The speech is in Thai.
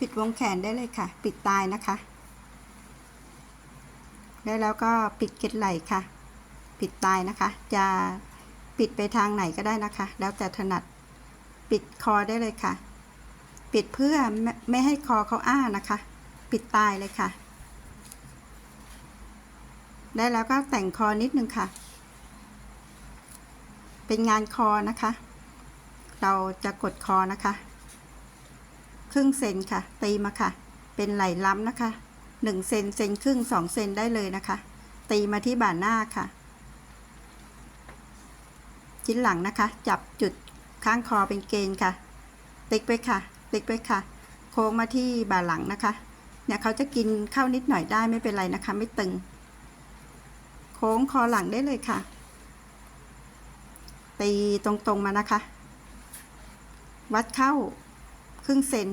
ปิดวงแขนได้เลยค่ะ ปิดตายนะคะ แล้วแล้วก็ปิดเกล็ดไหล่ค่ะ ปิดตายนะคะ จะปิดไปทางไหนก็ได้นะคะ แล้วแต่ถนัดปิดคอได้เลยค่ะ ปิดเพื่อไม่ไมให้คอเขาอ้านะคะ ปิดตายเลยค่ะ ได้แล้วก็แต่งคอนิดนึงค่ะ เป็นงานคอนะคะ เราจะกดคอนะคะ ครึ่งเซนค่ะ ตีมาค่ะ เป็นไหลล้ำนะคะหนึ่งเซนเซนครึ่งสองเซนได้เลยนะคะ ตีมาที่บ่าหน้าค่ะ ชิ้นหลังนะคะ จับจุดข้างคอเป็นเกณฑ์ค่ะ ติ๊กไปค่ะ ติ๊กไปค่ะ โค้งมาที่บ่าหลังนะคะ เนี่ยเขาจะกินเข้านิดหน่อยได้ไม่เป็นไรนะคะ ไม่ตึง โค้งคอหลังได้เลยค่ะ ตีตรงๆมานะคะ วัดเข้าครึ่งเซน